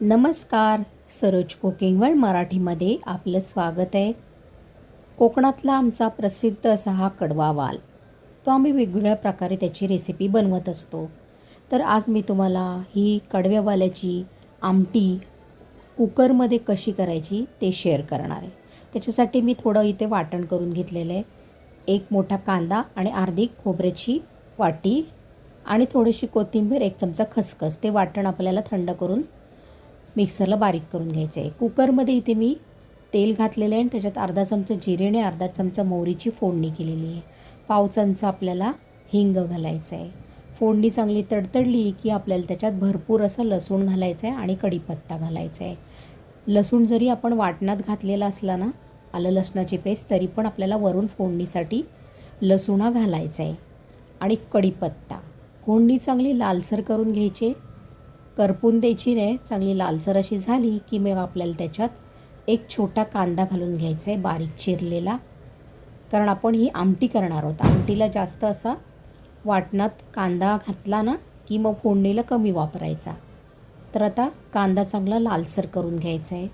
नमस्कार Saroj cooking world मराठीमध्ये आपलं स्वागत आहे. कोकणातला आमचा प्रसिद्ध असा हा कडवा वाल तो आम्ही वेगवेगळ्या प्रकारे त्याची रेसिपी बनवत असतो. तर आज मी तुम्हाला ही कडव्या वाल्याची आमटी कुकरमध्ये कशी करायची ते शेअर करणार आहे. त्याच्यासाठी मी थोडं इथे वाटण करून घेतलेलं आहे. एक मोठा कांदा आणि अर्धी खोबऱ्याची वाटी आणि थोडीशी कोथिंबीर एक चमचा खसखस ते वाटण आपल्याला थंड करून मिक्सरला बारीक करून घ्यायचं आहे. कुकरमध्ये इथे मी तेल घातलेलं आहे आणि त्याच्यात अर्धा चमचा जिरे आणि अर्धा चमचा मोहरीची फोडणी केलेली आहे. पाव चमचा आपल्याला हिंग घालायचं आहे. फोडणी चांगली तडतडली की आपल्याला त्याच्यात भरपूर असं लसूण घालायचं आहे आणि कढीपत्ता घालायचा आहे. लसूण जरी आपण वाटणात घातलेला असला ना आलं लसणाची पेस्ट तरी पण आपल्याला वरून फोडणीसाठी लसूण हा घालायचा आहे आणि कढीपत्ता. फोडणी चांगली लालसर करून घ्यायची करपून द्यायची नाही चांगली लालसर अशी झाली की मग आपल्याला त्याच्यात एक छोटा कांदा घालून घ्यायचा आहे बारीक चिरलेला. कारण आपण ही आमटी करणार आहोत. आमटीला जास्त असा वाटणात कांदा घातला ना की मग फोडणीला कमी वापरायचा. तर आता कांदा चांगला लालसर करून घ्यायचा आहे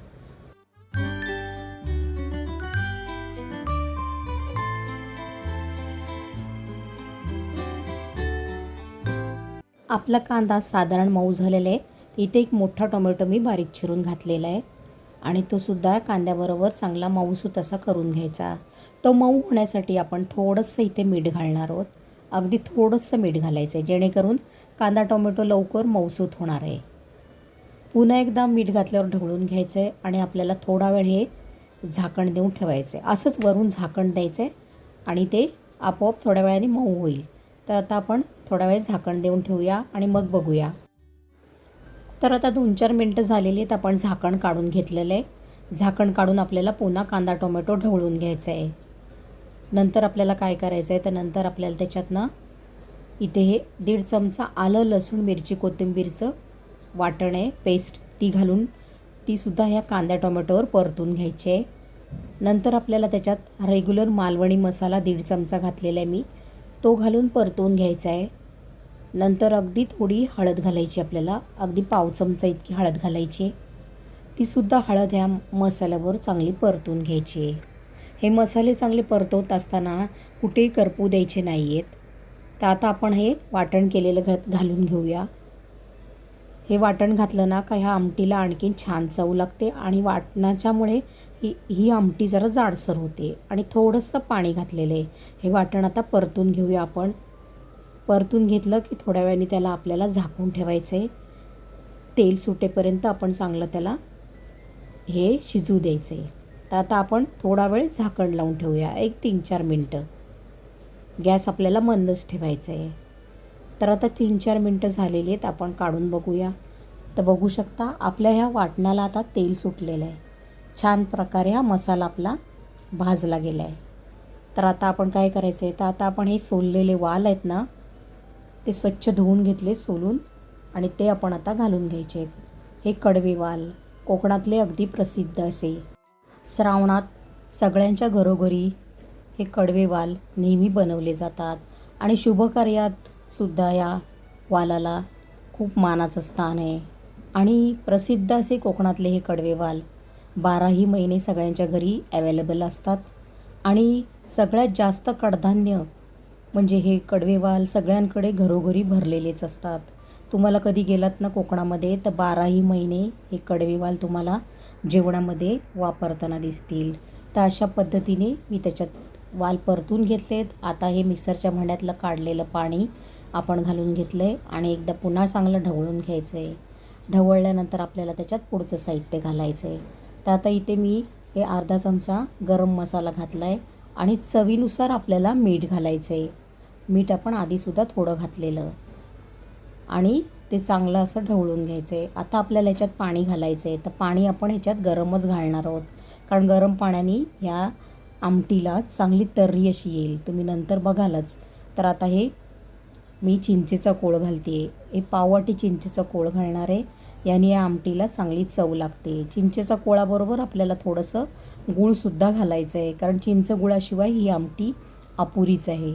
आपला कांदा साधारण मऊ झालेला आहे. इथे एक मोठा टोमॅटो मी बारीक चिरून घातलेला आहे. आणि तो सुद्धा कांद्याबरोबर चांगला मऊसूत असा करून घ्यायचा. तो मऊ होण्यासाठी आपण थोडंसं इथे मीठ घालणार आहोत. अगदी थोडंसं मीठ घालायचं आहे जेणेकरून कांदा टोमॅटो लवकर मऊसूत होणार आहे. पुन्हा एकदा मीठ घातल्यावर ढवळून घ्यायचं आहे आणि आपल्याला थोडा वेळ हे झाकण देऊन ठेवायचं आहे असंच वरून झाकण द्यायचं आहे आणि ते आपोआप थोड्या वेळाने मऊ होईल. तर आता आपण थोडा वेळ झाकण देऊन ठेवूया आणि मग बघूया. तर आता दोन चार मिनटं झालेली आहेत आपण झाकण काढून घेतलेलं. आहे झाकण काढून आपल्याला पुन्हा कांदा टोमॅटो ढवळून घ्यायचा आहे नंतर आपल्याला काय करायचं आहे तर नंतर आपल्याला त्याच्यातनं इथे हे दीड चमचा आलं लसूण मिरची कोथिंबीरचं वाटण आहे पेस्ट ती घालून तीसुद्धा ह्या कांद्या टोमॅटोवर परतून घ्यायची आहे. नंतर आपल्याला त्याच्यात रेग्युलर मालवणी मसाला दीड चमचा घातलेला आहे मी. तो घालून परतून घ्यायचा आहे. नंतर अगदी थोडी हळद घालायची आपल्याला. अगदी पाव चमचा इतकी हळद घालायची. तीसुद्धा हळद ह्या मसाल्यावर चांगली परतून घ्यायची आहे. हे मसाले चांगले परतवत असताना कुठेही करपू द्यायचे नाही आहेत तर आता आपण हे वाटण केलेलं घ घालून घेऊया. हे वाटण घातलं ना का ह्या आमटीला आणखीन छान चव लागते आणि वाटणाच्यामुळे ही ही आमटी जरा जाडसर होते आणि थोडंसं पाणी घातलेलं आहे. हे वाटण आता परतून घेऊया आपण. परतून घेतलं की थोड्या वेळाने त्याला आपल्याला झाकून ठेवायचं आहे तेल सुटेपर्यंत आपण चांगलं त्याला हे शिजू द्यायचं आहे तर आता आपण थोडा वेळ झाकण लावून ठेवूया. एक तीन चार मिनटं. गॅस आपल्याला मंदच ठेवायचं आहे तर आता तीन चार मिनटं झालेली आहेत. आपण काढून बघूया. तर बघू शकता आपल्या ह्या वाटणाला आता तेल सुटलेलं आहे. छान प्रकारे हा मसाला आपला भाजला गेला आहे तर आता आपण काय करायचं आहे तर आता आपण हे सोललेले वाल आहेत ना ते स्वच्छ धुवून घेतले सोलून आणि ते आपण आता घालून घ्यायचे आहेत. हे कडवे वाल कोकणातले अगदी प्रसिद्ध असे. श्रावणात सगळ्यांच्या घरोघरी हे कडवे वाल नेहमी बनवले जातात आणि शुभकार्यात सुद्धा या वालाला खूप मानाचं स्थान आहे. आणि प्रसिद्ध असे कोकणातले हे कडवे वाल बाराही महिने सगळ्यांच्या घरी अवेलेबल असतात. आणि सगळ्यात जास्त कडधान्य म्हणजे हे कडवेवाल सगळ्यांकडे घरोघरी भरलेलेच असतात. तुम्हाला कधी गेलात ना कोकणामध्ये तर बाराही महिने हे कडवेवाल तुम्हाला जेवणामध्ये वापरताना दिसतील. तर अशा पद्धतीने मी त्याच्यात वाल परतून घेतलेत. आता हे मिक्सरच्या भांड्यातलं काढलेलं पाणी आपण घालून घेतलं आहे आणि एकदा पुन्हा चांगलं ढवळून घ्यायचं आहे ढवळल्यानंतर आपल्याला त्याच्यात पुढचं साहित्य घालायचं आहे तर आता इथे मी हे अर्धा चमचा गरम मसाला घातला आहे आणि चवीनुसार आपल्याला मीठ घालायचं आहे मीठ आपण आधीसुद्धा थोडं घातलेलं. आणि ते चांगलं असं ढवळून घ्यायचं आहे आता आपल्याला ह्याच्यात पाणी घालायचं आहे तर पाणी आपण ह्याच्यात गरमच घालणार आहोत. कारण गरम पाण्याने ह्या आमटीला चांगली तर्री अशी येईल. तुम्ही नंतर बघालच. तर आता हे मी चिंचेचा कोळ घालते आहे हे पाववाटी चिंचेचा कोळ घालणार आहे. याने या आमटीला चांगली चव लागते. चिंचेचा कोळाबरोबर आपल्याला थोडंसं गूळसुद्धा घालायचं आहे कारण चिंच गुळाशिवाय ही आमटी अपुरीच आहे.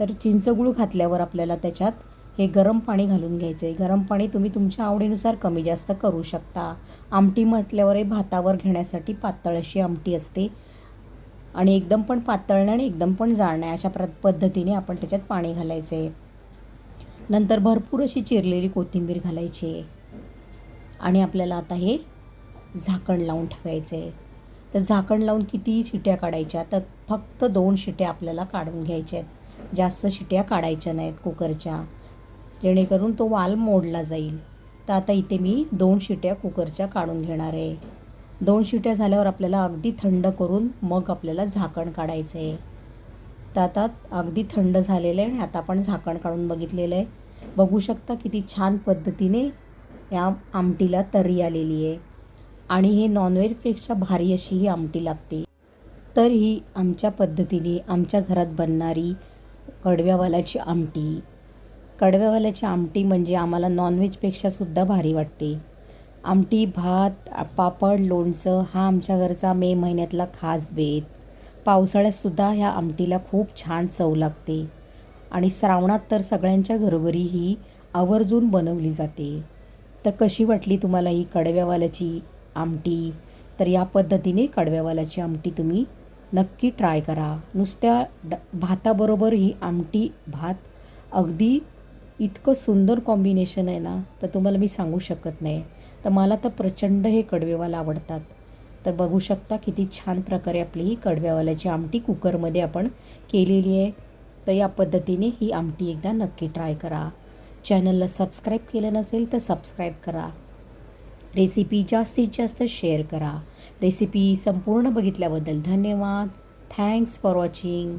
तर चिंच गुळ घातल्यावर आपल्याला त्याच्यात हे गरम पाणी घालून घ्यायचं आहे गरम पाणी तुम्ही तुमच्या आवडीनुसार कमी जास्त करू शकता. आमटी म्हटल्यावर हे भातावर घेण्यासाठी पातळ अशी आमटी असते. आणि एकदम पण पातळ नाही आणि एकदम पण जाळ नाही अशा प्र पद्धतीने आपण त्याच्यात पाणी घालायचं आहे नंतर भरपूर अशी चिरलेली कोथिंबीर घालायची आहे. आणि आपल्याला आता हे झाकण लावून ठेवायचं आहे तर झाकण लावून किती शिट्या काढायच्या तर फक्त दोन शिट्या आपल्याला काढून घ्यायच्या आहेत. जास्त शिट्या काढायच्या नाहीत कुकरच्या. जेणेकरून तो वाल मोडला जाईल. तर आता इथे मी दोन शिट्या कुकरच्या काढून घेणार आहे. दोन शिट्या झाल्यावर आपल्याला अगदी थंड करून मग आपल्याला झाकण काढायचं आहे तर आता अगदी थंड झालेलं आहे आणि आता आपण झाकण काढून बघितलेलं आहे. बघू शकता किती छान पद्धतीने या आमटीला तरी आलेली आहे. आणि हे नॉनव्हेजपेक्षा भारी अशी ही आमटी लागते. तर ही आमच्या पद्धतीने आमच्या घरात बनणारी कडव्यावाल्याची आमटी कडव्यावाल्याची आमटी म्हणजे आम्हाला नॉनव्हेजपेक्षासुद्धा भारी वाटते. आमटी भात पापड लोणचं हा आमच्या घरचा मे महिन्यातला खास बेत. पावसाळ्यातसुद्धा ह्या आमटीला खूप छान चव लागते. आणि श्रावणात तर सगळ्यांच्या घरोघरी ही आवर्जून बनवली जाते. तर कशी वाटली तुम्हाला ही कडव्यावाल्याची आमटी? तर या पद्धतीने कडव्यावाल्याची आमटी तुम्ही नक्की ट्राय करा. नुसत्या ड भाताबरोबर ही आमटी भात अगदी इतकं सुंदर कॉम्बिनेशन आहे ना तर तुम्हाला मी सांगू शकत नाही. तर मला तर प्रचंड हे कडवेवाला आवडतात. तर बघू शकता किती छान प्रकारे आपली ही कडव्यावाल्याची आमटी कुकरमध्ये आपण केलेली आहे. तर या पद्धतीने ही आमटी एकदा नक्की ट्राय करा. चॅनलला सबस्क्राईब केलं नसेल तर सबस्क्राईब करा. रेसिपी जास्तीत जास्त शेअर करा. रेसिपी संपूर्ण बघितल्याबद्दल धन्यवाद. Thanks for watching